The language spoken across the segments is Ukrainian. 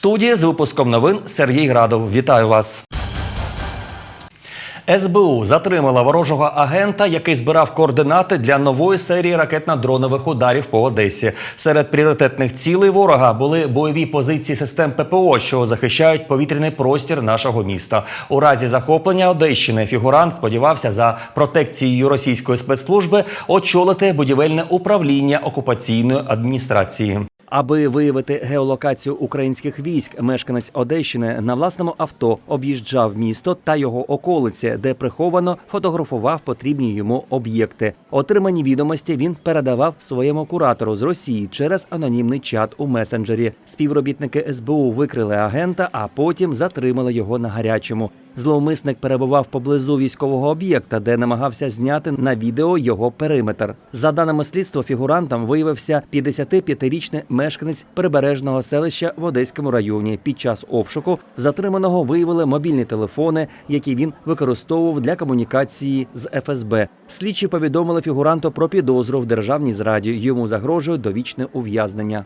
студії з випуском новин Сергій Градов. Вітаю вас. СБУ затримала ворожого агента, який збирав координати для нової серії ракетно-дронових ударів по Одесі. Серед пріоритетних цілей ворога були бойові позиції систем ППО, що захищають повітряний простір нашого міста. У разі захоплення Одещини фігурант сподівався за протекцією російської спецслужби очолити будівельне управління окупаційної адміністрації. Аби виявити геолокацію українських військ, мешканець Одещини на власному авто об'їжджав місто та його околиці, де приховано фотографував потрібні йому об'єкти. Отримані відомості він передавав своєму куратору з Росії через анонімний чат у месенджері. Співробітники СБУ викрили агента, а потім затримали його на гарячому. Зловмисник перебував поблизу військового об'єкта, де намагався зняти на відео його периметр. За даними слідства, фігурантом виявився 55-річний мешканець прибережного селища в Одеському районі. Під час обшуку затриманого виявили мобільні телефони, які він використовував для комунікації з ФСБ. Слідчі повідомили фігуранту про підозру в державній зраді. Йому загрожує довічне ув'язнення.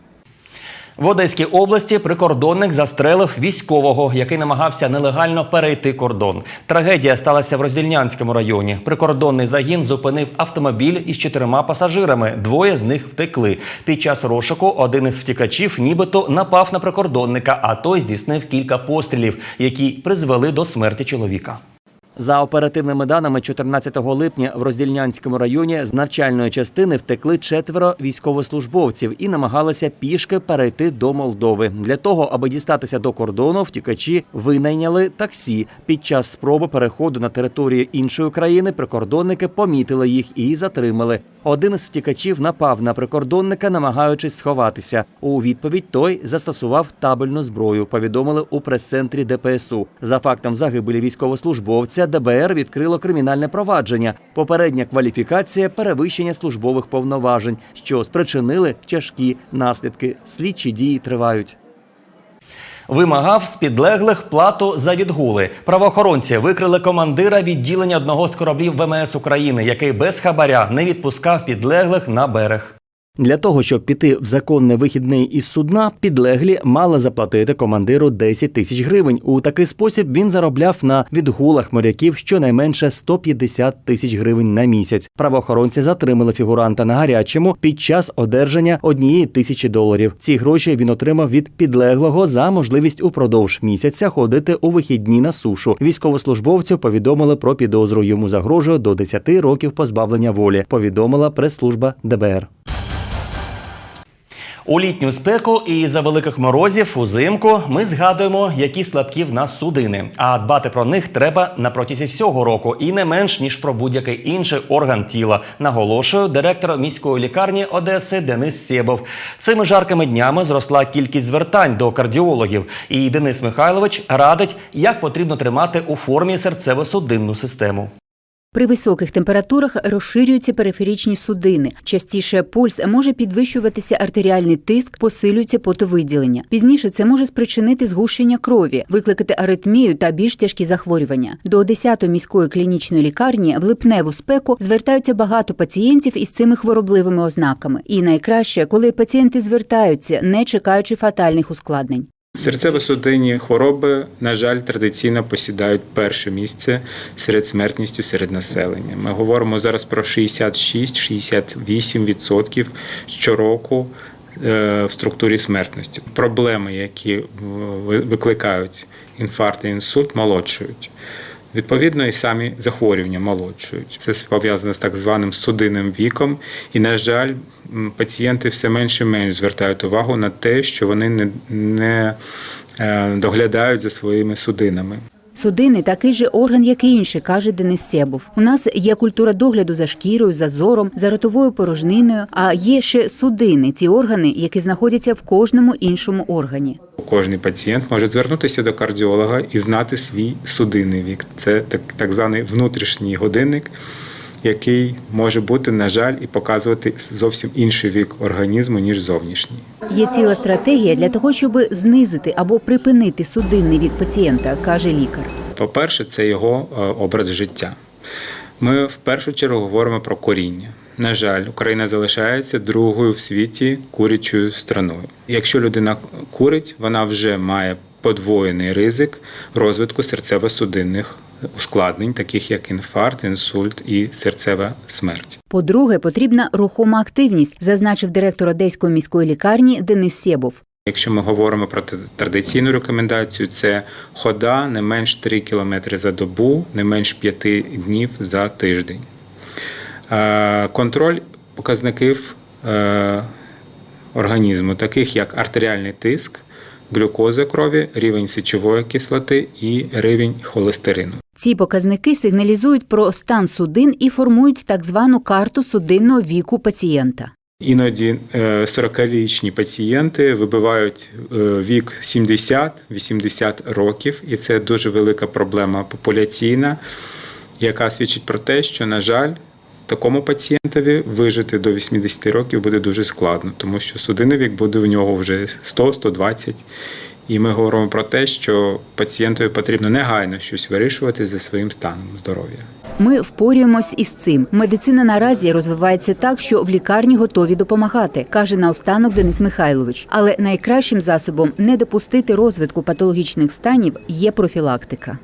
В Одеській області прикордонник застрелив військового, який намагався нелегально перейти кордон. Трагедія сталася в Роздільнянському районі. Прикордонний загін зупинив автомобіль із чотирма пасажирами. Двоє з них втекли. Під час розшуку один із втікачів нібито напав на прикордонника, а той здійснив кілька пострілів, які призвели до смерті чоловіка. За оперативними даними, 14 липня в Роздільнянському районі з навчальної частини втекли четверо військовослужбовців і намагалися пішки перейти до Молдови. Для того, аби дістатися до кордону, втікачі винайняли таксі. Під час спроби переходу на територію іншої країни прикордонники помітили їх і затримали. Один із втікачів напав на прикордонника, намагаючись сховатися. У відповідь той застосував табельну зброю. Повідомили у прес-центрі ДПСУ. За фактом загибелі військовослужбовця ДБР відкрило кримінальне провадження. Попередня кваліфікація перевищення службових повноважень, що спричинили тяжкі наслідки. Слідчі дії тривають. Вимагав з підлеглих плату за відгули. Правоохоронці викрили командира відділення одного з кораблів ВМС України, який без хабаря не відпускав підлеглих на берег. Для того, щоб піти в законний вихідний із судна, підлеглі мали заплатити командиру 10 тисяч гривень. У такий спосіб він заробляв на відгулах моряків щонайменше 150 тисяч гривень на місяць. Правоохоронці затримали фігуранта на гарячому під час одержання однієї тисячі доларів. Ці гроші він отримав від підлеглого за можливість упродовж місяця ходити у вихідні на сушу. Військовослужбовцю повідомили про підозру. Йому загрожує до 10 років позбавлення волі. Повідомила прес-служба ДБР. У літню спеку і за великих морозів узимку ми згадуємо, які слабкі в нас судини. А дбати про них треба на протязі всього року і не менш ніж про будь-який інший орган тіла. Наголошує директор міської лікарні Одеси Денис Сєбов. Цими жаркими днями зросла кількість звертань до кардіологів. І Денис Михайлович радить, як потрібно тримати у формі серцево-судинну систему. При високих температурах розширюються периферичні судини. Частіше пульс може підвищуватися артеріальний тиск, посилюється потовиділення. Пізніше це може спричинити згущення крові, викликати аритмію та більш тяжкі захворювання. До 10-ї міської клінічної лікарні в липневу спеку звертаються багато пацієнтів із цими хворобливими ознаками. І найкраще, коли пацієнти звертаються, не чекаючи фатальних ускладнень. Серцево-судинні хвороби, на жаль, традиційно посідають перше місце серед смертністю серед населення. Ми говоримо зараз про 66-68% щороку е, в структурі смертності. Проблеми, які ви- викликають інфаркт і інсульт, молодшують. Відповідно, і самі захворювання молодшують. Це пов'язано з так званим судинним віком. І, на жаль, пацієнти все менше і менш звертають увагу на те, що вони не, не е, доглядають за своїми судинами. Судини такий же орган, як і інші, каже Денис Себов. У нас є культура догляду за шкірою, за зором, за ротовою порожниною. А є ще судини, ці органи, які знаходяться в кожному іншому органі. Кожний пацієнт може звернутися до кардіолога і знати свій судинний вік. Це так, так званий внутрішній годинник, який може бути, на жаль, і показувати зовсім інший вік організму, ніж зовнішній. Є ціла стратегія для того, щоб знизити або припинити судинний вік пацієнта, каже лікар. По-перше, це його е, образ життя. Ми в першу чергу говоримо про коріння. на жаль, Україна залишається другою в світі курячою страною. Якщо людина курить, вона вже має подвоєний ризик розвитку серцево-судинних ускладнень, таких як інфаркт, інсульт і серцева смерть. По-друге, потрібна рухома активність, зазначив директор Одеської міської лікарні Денис Сєбов. Якщо ми говоримо про традиційну рекомендацію, це хода не менш 3 км за добу, не менш 5 днів за тиждень. Контроль показників е, організму, таких як артеріальний тиск, глюкоза крові, рівень сечової кислоти і рівень холестерину. Ці показники сигналізують про стан судин і формують так звану карту судинного віку пацієнта. Іноді е, 40-річні пацієнти вибивають е, вік 70-80 років, і це дуже велика проблема популяційна, яка свідчить про те, що, на жаль, такому пацієнтові вижити до 80 років буде дуже складно, тому що судинний вік буде в нього вже 100-120. І ми говоримо про те, що пацієнтові потрібно негайно щось вирішувати за своїм станом здоров'я. Ми впорюємось із цим. Медицина наразі розвивається так, що в лікарні готові допомагати, каже наостанок Денис Михайлович. Але найкращим засобом не допустити розвитку патологічних станів є профілактика.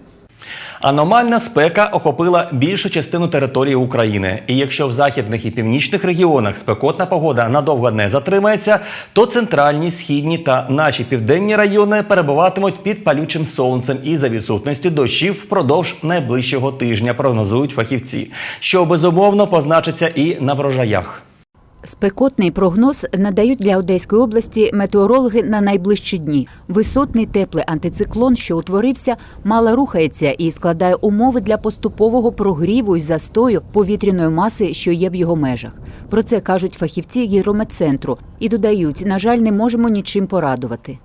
Аномальна спека охопила більшу частину території України. І якщо в західних і північних регіонах спекотна погода надовго не затримається, то центральні, східні та наші південні райони перебуватимуть під палючим сонцем і за відсутності дощів впродовж найближчого тижня, прогнозують фахівці, що безумовно позначиться і на врожаях. Спекотний прогноз надають для Одеської області метеорологи на найближчі дні. Висотний теплий антициклон, що утворився, мало рухається і складає умови для поступового прогріву і застою повітряної маси, що є в його межах. Про це кажуть фахівці гідрометцентру і додають: на жаль, не можемо нічим порадувати.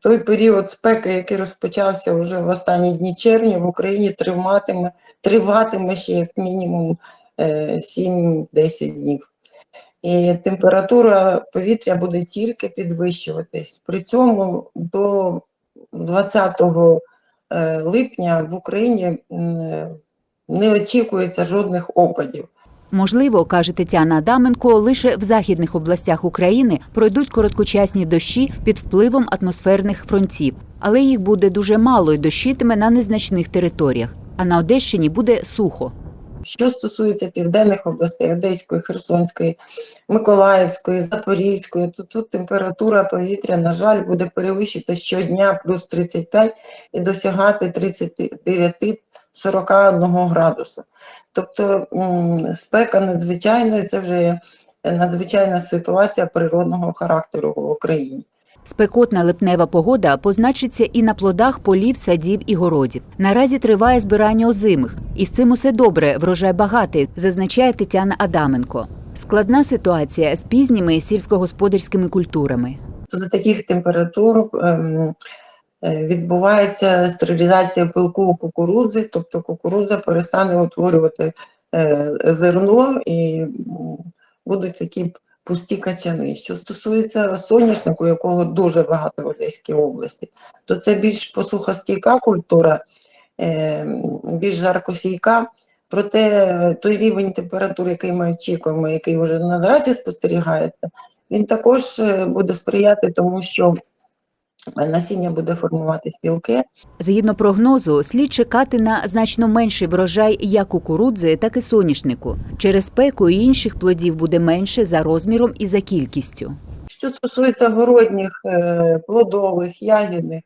той період спеки, який розпочався вже в останні дні червня, в Україні триватиме, триватиме ще як мінімум е, 7-10 днів. І температура повітря буде тільки підвищуватись. При цьому до 20 е, липня в Україні не очікується жодних опадів. Можливо, каже Тетяна Адаменко, лише в західних областях України пройдуть короткочасні дощі під впливом атмосферних фронтів, але їх буде дуже мало і дощитиме на незначних територіях. А на Одещині буде сухо. Що стосується південних областей Одеської, Херсонської, Миколаївської, Запорізької, то тут температура повітря, на жаль, буде перевищити щодня плюс 35 і досягати 39-41 градуса. Тобто спека надзвичайна, і це вже надзвичайна ситуація природного характеру в Україні. Спекотна липнева погода позначиться і на плодах полів, садів і городів. Наразі триває збирання озимих, і з цим усе добре, врожай багатий, зазначає Тетяна Адаменко. Складна ситуація з пізніми сільськогосподарськими культурами. за таких температур ем, е, відбувається стерилізація пилку кукурудзи, тобто кукурудза перестане утворювати е, зерно і будуть такі пусті качани. Що стосується соняшнику, якого дуже багато в Одеській області, то це більш посухостійка культура, е, більш жаркосійка. Проте той рівень температури, який ми очікуємо, який вже наразі спостерігається, він також е, буде сприяти тому, що насіння буде формувати спілки. Згідно прогнозу, слід чекати на значно менший врожай як кукурудзи, так і соняшнику. Через спеку і інших плодів буде менше за розміром і за кількістю. Що стосується городніх, е, плодових, ягідних,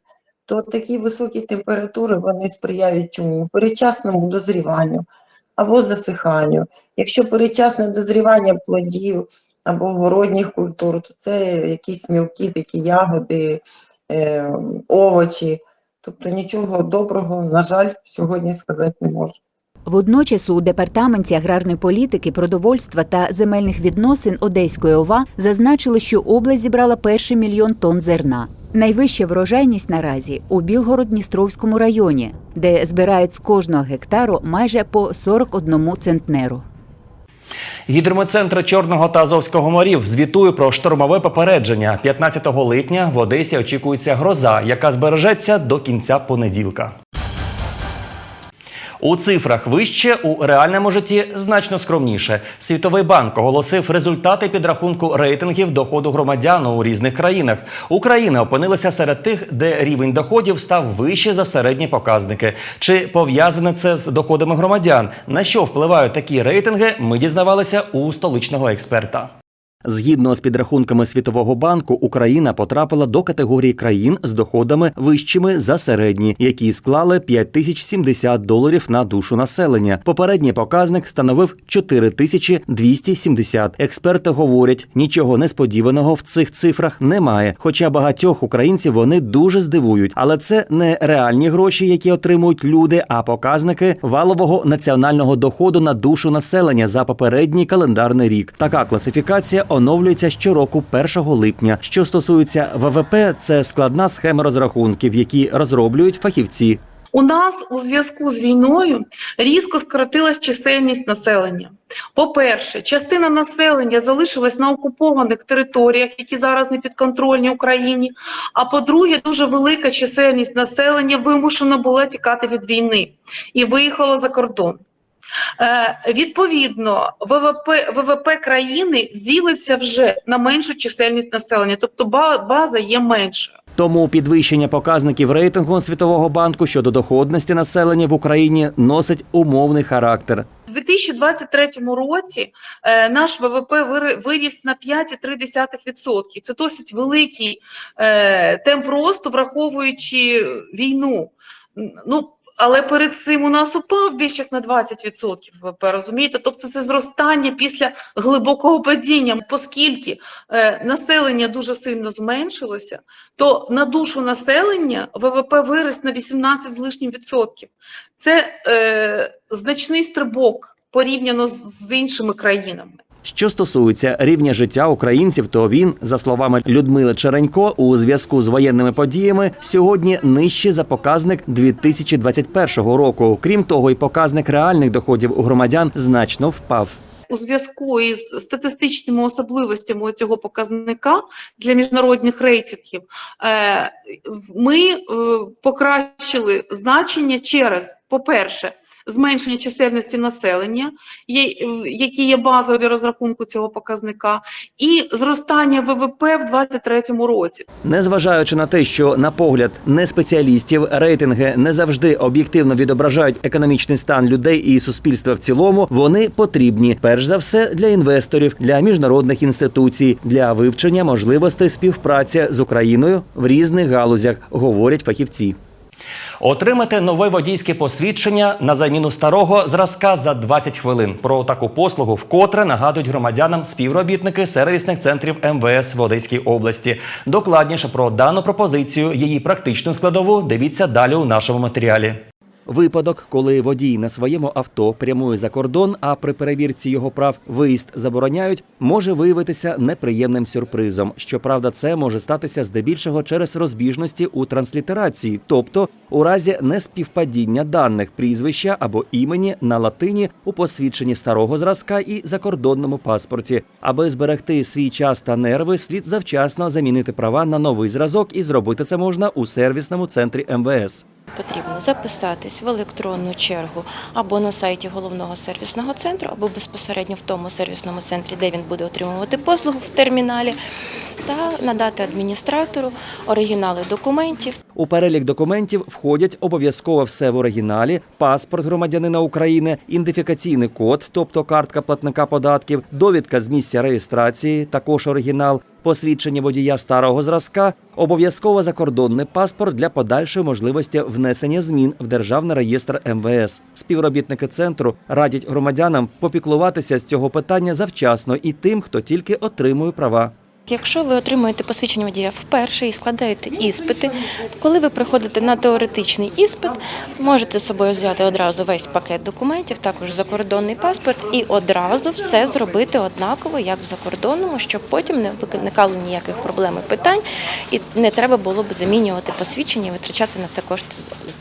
то такі високі температури вони сприяють чому? Передчасному дозріванню або засиханню. Якщо передчасне дозрівання плодів або городніх культур, то це якісь мілкі такі ягоди, е, овочі. Тобто нічого доброго, на жаль, сьогодні сказати не можу. Водночас у департаменті аграрної політики, продовольства та земельних відносин Одеської ОВА зазначили, що область зібрала перший мільйон тонн зерна. Найвища врожайність наразі у Білгород-Дністровському районі, де збирають з кожного гектару майже по 41 центнеру. Гідрометцентр Чорного та Азовського морів звітує про штормове попередження. 15 липня в Одесі очікується гроза, яка збережеться до кінця понеділка. У цифрах вище, у реальному житті значно скромніше. Світовий банк оголосив результати підрахунку рейтингів доходу громадян у різних країнах. Україна опинилася серед тих, де рівень доходів став вище за середні показники. Чи пов'язане це з доходами громадян? На що впливають такі рейтинги? Ми дізнавалися у столичного експерта. Згідно з підрахунками Світового банку, Україна потрапила до категорії країн з доходами вищими за середні, які склали 5070 доларів на душу населення. Попередній показник становив 4270. Експерти говорять, нічого несподіваного в цих цифрах немає. Хоча багатьох українців вони дуже здивують, але це не реальні гроші, які отримують люди, а показники валового національного доходу на душу населення за попередній календарний рік. Така класифікація оновлюється щороку 1 липня. Що стосується ВВП, це складна схема розрахунків, які розроблюють фахівці. У нас у зв'язку з війною різко скоротилась чисельність населення. По-перше, частина населення залишилась на окупованих територіях, які зараз не підконтрольні Україні. А по-друге, дуже велика чисельність населення вимушена була тікати від війни і виїхала за кордон. Е, відповідно, ВВП, ВВП країни ділиться вже на меншу чисельність населення, тобто ба- база є меншою. Тому підвищення показників рейтингу Світового банку щодо доходності населення в Україні носить умовний характер. У 2023 році е, наш ВВП виріс на 5,3%. Це досить великий е, темп росту, враховуючи війну. Ну, але перед цим у нас упав більше як на 20% ВВП, розумієте? Тобто це зростання після глибокого падіння. Оскільки е, населення дуже сильно зменшилося, то на душу населення ВВП виріс на 18 з лишнім відсотків. Це е, значний стрибок порівняно з, з іншими країнами. Що стосується рівня життя українців, то він, за словами Людмили Черенько, у зв'язку з воєнними подіями сьогодні нижче за показник 2021 року. Крім того, і показник реальних доходів у громадян значно впав. У зв'язку із статистичними особливостями цього показника для міжнародних рейтингів е, ми е, покращили значення через, по-перше, зменшення чисельності населення, які є базою для розрахунку цього показника, і зростання ВВП в 2023 році. Незважаючи на те, що на погляд не спеціалістів рейтинги не завжди об'єктивно відображають економічний стан людей і суспільства в цілому, вони потрібні перш за все для інвесторів, для міжнародних інституцій, для вивчення можливостей співпраці з Україною в різних галузях, говорять фахівці. Отримати нове водійське посвідчення на заміну старого зразка за 20 хвилин. Про таку послугу вкотре нагадують громадянам співробітники сервісних центрів МВС в Одеській області. Докладніше про дану пропозицію, її практичну складову дивіться далі у нашому матеріалі. Випадок, коли водій на своєму авто прямує за кордон, а при перевірці його прав виїзд забороняють, може виявитися неприємним сюрпризом. Щоправда, це може статися здебільшого через розбіжності у транслітерації, тобто у разі неспівпадіння даних прізвища або імені на латині у посвідченні старого зразка і закордонному паспорті. Аби зберегти свій час та нерви, слід завчасно замінити права на новий зразок, і зробити це можна у сервісному центрі МВС. Потрібно записатись в електронну чергу або на сайті головного сервісного центру, або безпосередньо в тому сервісному центрі, де він буде отримувати послугу в терміналі, та надати адміністратору оригінали документів. У перелік документів входять обов'язково все в оригіналі, паспорт громадянина України, ідентифікаційний код, тобто картка платника податків, довідка з місця реєстрації, також оригінал, посвідчення водія старого зразка, обов'язково закордонний паспорт для подальшої можливості внесення змін в державний реєстр МВС. Співробітники центру радять громадянам попіклуватися з цього питання завчасно і тим, хто тільки отримує права. Якщо ви отримуєте посвідчення водія вперше і складаєте іспити, коли ви приходите на теоретичний іспит, можете з собою взяти одразу весь пакет документів, також закордонний паспорт, і одразу все зробити однаково, як в закордонному, щоб потім не виникало ніяких проблем і питань, і не треба було б замінювати посвідчення і витрачати на це кошти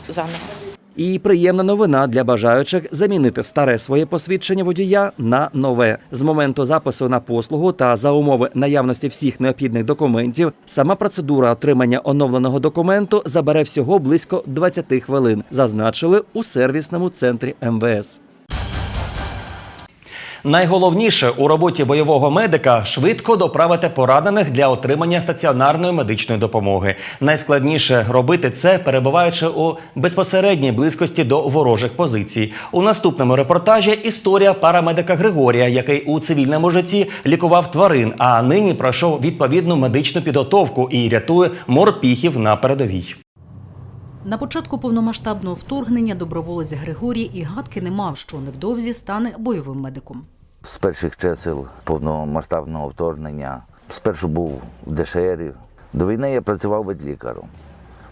заново. І приємна новина для бажаючих замінити старе своє посвідчення водія на нове з моменту запису на послугу та за умови наявності всіх необхідних документів. Сама процедура отримання оновленого документу забере всього близько 20 хвилин. Зазначили у сервісному центрі МВС. Найголовніше у роботі бойового медика швидко доправити поранених для отримання стаціонарної медичної допомоги. Найскладніше робити це, перебуваючи у безпосередній близькості до ворожих позицій. У наступному репортажі історія парамедика Григорія, який у цивільному житті лікував тварин, а нині пройшов відповідну медичну підготовку і рятує морпіхів на передовій. На початку повномасштабного вторгнення доброволець Григорій і гадки не мав, що невдовзі стане бойовим медиком. З перших чисел повномасштабного вторгнення спершу був в ДШРі. До війни я працював ветлікарем.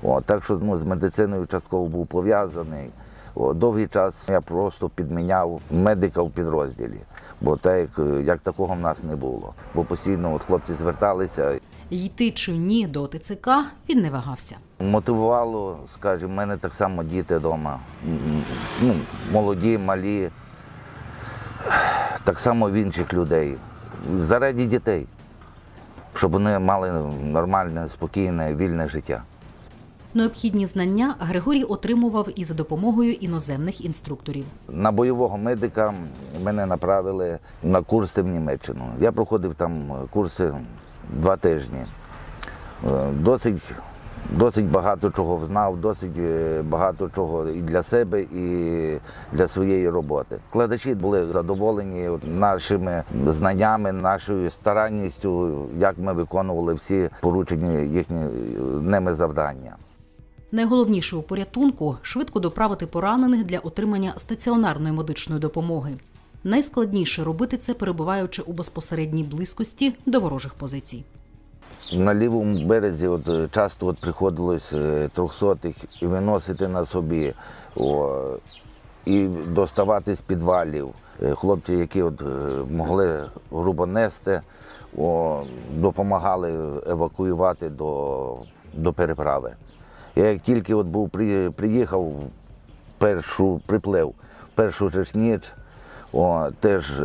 О, так що ну, з медициною частково був пов'язаний. Довгий час я просто підміняв медика в підрозділі, бо так, як, як такого в нас не було. Бо постійно от хлопці зверталися. Йти чи ні до ТЦК він не вагався. Мотивувало, скажімо, в мене так само діти вдома, ну, молоді, малі, так само в інших людей. Заради дітей, щоб вони мали нормальне, спокійне, вільне життя. Необхідні знання Григорій отримував і за допомогою іноземних інструкторів. На бойового медика мене направили на курси в Німеччину. Я проходив там курси два тижні. Е, Досить, досить багато чого знав, досить е, багато чого і для себе, і для своєї роботи. Вкладачі були задоволені нашими знаннями, нашою старанністю, як ми виконували всі поручені їхні е, ними завдання. Найголовніше у порятунку швидко доправити поранених для отримання стаціонарної медичної допомоги. Найскладніше робити це, перебуваючи у безпосередній близькості до ворожих позицій. На лівому березі от, е, часто от приходилось е, трьохсотих і виносити на собі, о, і доставати з підвалів. Е, Хлопці, які от, могли грубо нести, о, допомагали евакуювати до, до переправи. Я як тільки от був, при- приїхав, першу приплив, першу ж ніч, о, теж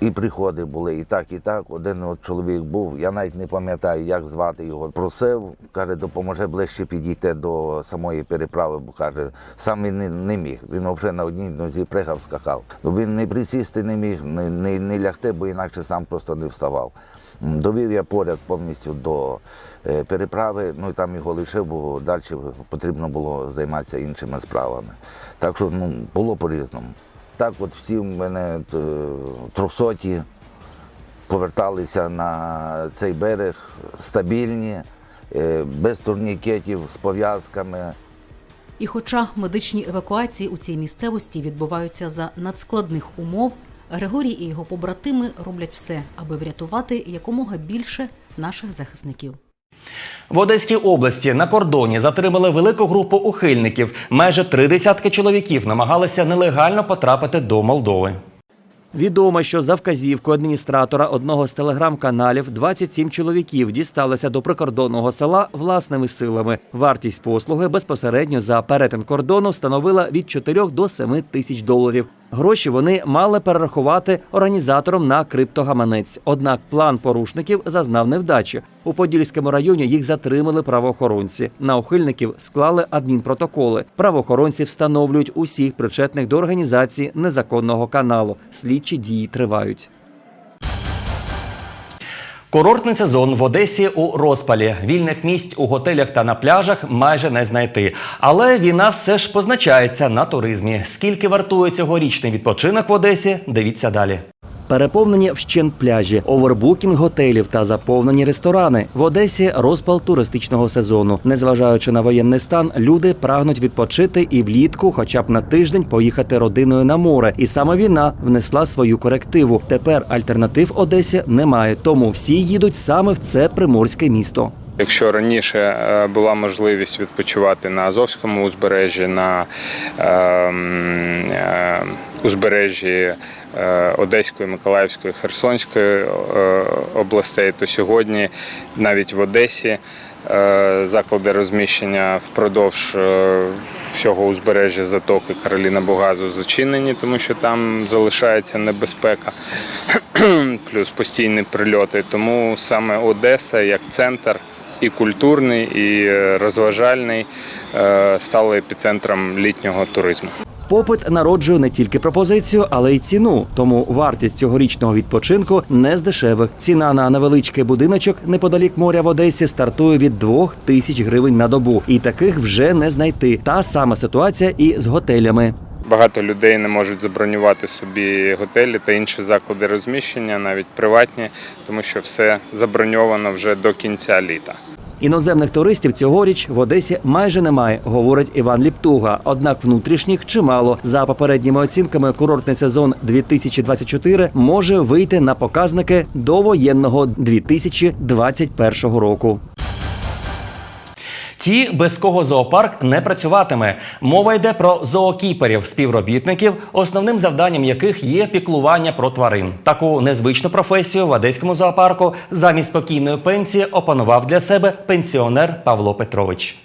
і приходи були, і так, і так. Один от чоловік був, я навіть не пам'ятаю, як звати його. Просив, каже, допоможе ближче підійти до самої переправи, бо каже, сам він не, не міг. Він взагалі на одній нозі пригав, скакав. Ну, Він не присісти не міг, не, не, не лягти, бо інакше сам просто не вставав. Довів я поряд повністю до е, переправи, ну і там його лишив, бо далі потрібно було займатися іншими справами. Так що ну, було по-різному. Так, от всі в мене е, трьохсоті поверталися на цей берег стабільні, е, без турнікетів, з пов'язками. І хоча медичні евакуації у цій місцевості відбуваються за надскладних умов, Григорій і його побратими роблять все, аби врятувати якомога більше наших захисників. В Одеській області на кордоні затримали велику групу ухильників. Майже три десятки чоловіків намагалися нелегально потрапити до Молдови. Відомо, що за вказівкою адміністратора одного з телеграм-каналів 27 чоловіків дісталися до прикордонного села власними силами. Вартість послуги безпосередньо за перетин кордону становила від 4 до 7 тисяч доларів. Гроші вони мали перерахувати організаторам на криптогаманець. Однак план порушників зазнав невдачі. У Подільському районі їх затримали правоохоронці. На ухильників склали адмінпротоколи. Правоохоронці встановлюють усіх причетних до організації незаконного каналу. Слідчі дії тривають. Курортний сезон в Одесі у розпалі. Вільних місць у готелях та на пляжах майже не знайти. Але війна все ж позначається на туризмі. Скільки вартує цьогорічний відпочинок в Одесі? Дивіться далі. Переповнені вщент пляжі, овербукінг готелів та заповнені ресторани. В Одесі розпал туристичного сезону. Незважаючи на воєнний стан, люди прагнуть відпочити і влітку, хоча б на тиждень, поїхати родиною на море. І саме війна внесла свою корективу. Тепер альтернатив Одесі немає, тому всі їдуть саме в це приморське місто. Якщо раніше е, була можливість відпочивати на Азовському узбережжі, на ем, е, узбережжі е, Одеської, Миколаївської, Херсонської е, областей, то сьогодні навіть в Одесі е, заклади розміщення впродовж е, всього узбережжя затоки Кароліна Бугазу зачинені, тому що там залишається небезпека, плюс постійні прильоти. Тому саме Одеса як центр і культурний, і е, розважальний е, стали епіцентром літнього туризму. Попит народжує не тільки пропозицію, але й ціну. Тому вартість цьогорічного відпочинку не з дешевих. Ціна на невеличкий будиночок неподалік моря в Одесі стартує від 2 тисяч гривень на добу, і таких вже не знайти. Та сама ситуація і з готелями. Багато людей не можуть забронювати собі готелі та інші заклади розміщення, навіть приватні, тому що все заброньовано вже до кінця літа. Іноземних туристів цьогоріч в Одесі майже немає, говорить Іван Ліптуга. Однак внутрішніх чимало. За попередніми оцінками, курортний сезон 2024 може вийти на показники до воєнного 2021 року. Ті, без кого зоопарк не працюватиме. Мова йде про зоокіперів, співробітників, основним завданням яких є піклування про тварин. Таку незвичну професію в одеському зоопарку замість спокійної пенсії опанував для себе пенсіонер Павло Петрович.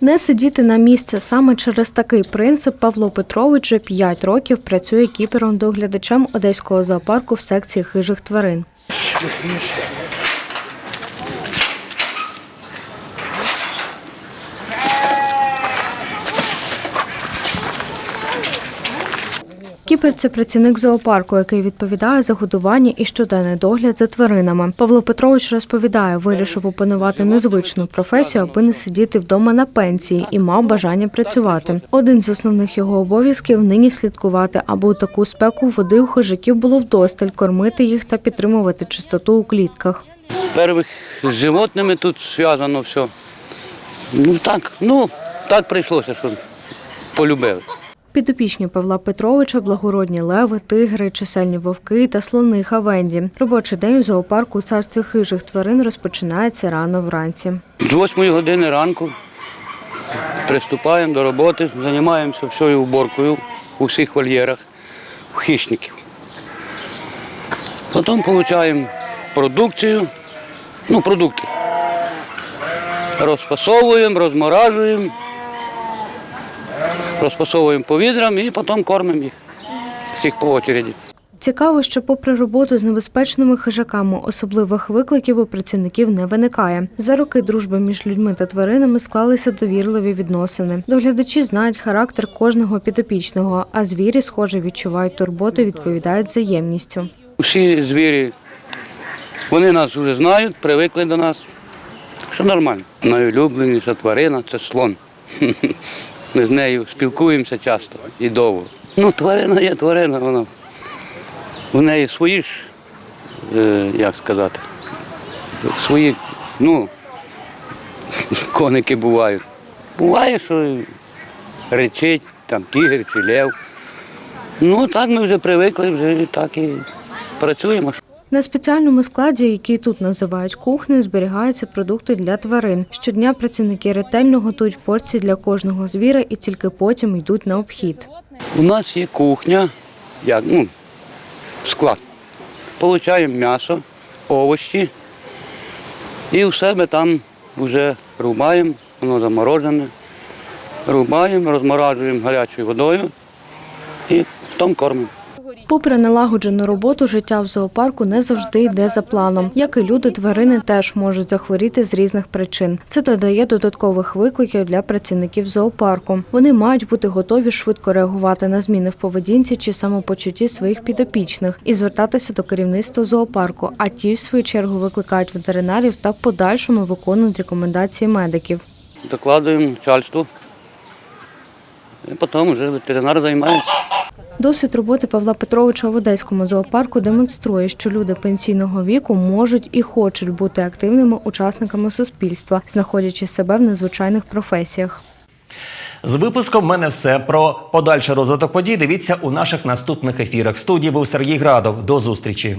Не сидіти на місці саме через такий принцип Павло Петрович вже 5 років працює кіпером-доглядачем одеського зоопарку в секції хижих тварин. Кіпер це працівник зоопарку, який відповідає за годування і щоденний догляд за тваринами. Павло Петрович розповідає, вирішив опанувати незвичну професію, аби не сидіти вдома на пенсії і мав бажання працювати. Один з основних його обов'язків нині слідкувати, аби у таку спеку води у хижаків було вдосталь, кормити їх та підтримувати чистоту у клітках. Первых з животними тут зв'язано все. Ну так, ну так прийшлося, що полюбив. Підопічні Павла Петровича, благородні леви, тигри, чисельні вовки та слони Хавенді. Робочий день у зоопарку у царстві хижих тварин розпочинається рано вранці. З 8 години ранку приступаємо до роботи, займаємося всією уборкою у всіх вольєрах, у хищників. Потім отримуємо продукцію, ну, продукти. Розфасовуємо, розморажуємо, розфасовуємо по відрам і потім кормимо їх всіх по очереді. Цікаво, що попри роботу з небезпечними хижаками, особливих викликів у працівників не виникає. За роки дружби між людьми та тваринами склалися довірливі відносини. Доглядачі знають характер кожного підопічного, а звірі, схоже, відчувають турботу і відповідають взаємністю. Всі звірі, вони нас вже знають, привикли до нас. Що нормально. Найулюбленіша тварина це слон. Ми з нею спілкуємося часто і довго. Ну, тварина є тварина, вона. У неї свої ж, е, як сказати, свої, ну, коники бувають. Буває, що речить, там тігр чи лев. Ну, так ми вже привикли, вже так і працюємо. На спеціальному складі, який тут називають кухнею, зберігаються продукти для тварин. Щодня працівники ретельно готують порції для кожного звіра і тільки потім йдуть на обхід. У нас є кухня, як, ну, склад. Получаємо м'ясо, овочі і у себе там вже рубаємо, воно заморожене. Рубаємо, розморажуємо гарячою водою і потім кормимо. Попри налагоджену роботу, життя в зоопарку не завжди йде за планом. Як і люди, тварини теж можуть захворіти з різних причин. Це додає додаткових викликів для працівників зоопарку. Вони мають бути готові швидко реагувати на зміни в поведінці чи самопочутті своїх підопічних і звертатися до керівництва зоопарку. А ті, в свою чергу, викликають ветеринарів та в подальшому виконують рекомендації медиків. Докладуємо начальству. І потім вже ветеринар займається. Досвід роботи Павла Петровича в Одеському зоопарку демонструє, що люди пенсійного віку можуть і хочуть бути активними учасниками суспільства, знаходячи себе в незвичайних професіях. З випуском мене все про подальший розвиток подій. Дивіться у наших наступних ефірах. В студії був Сергій Градов. До зустрічі.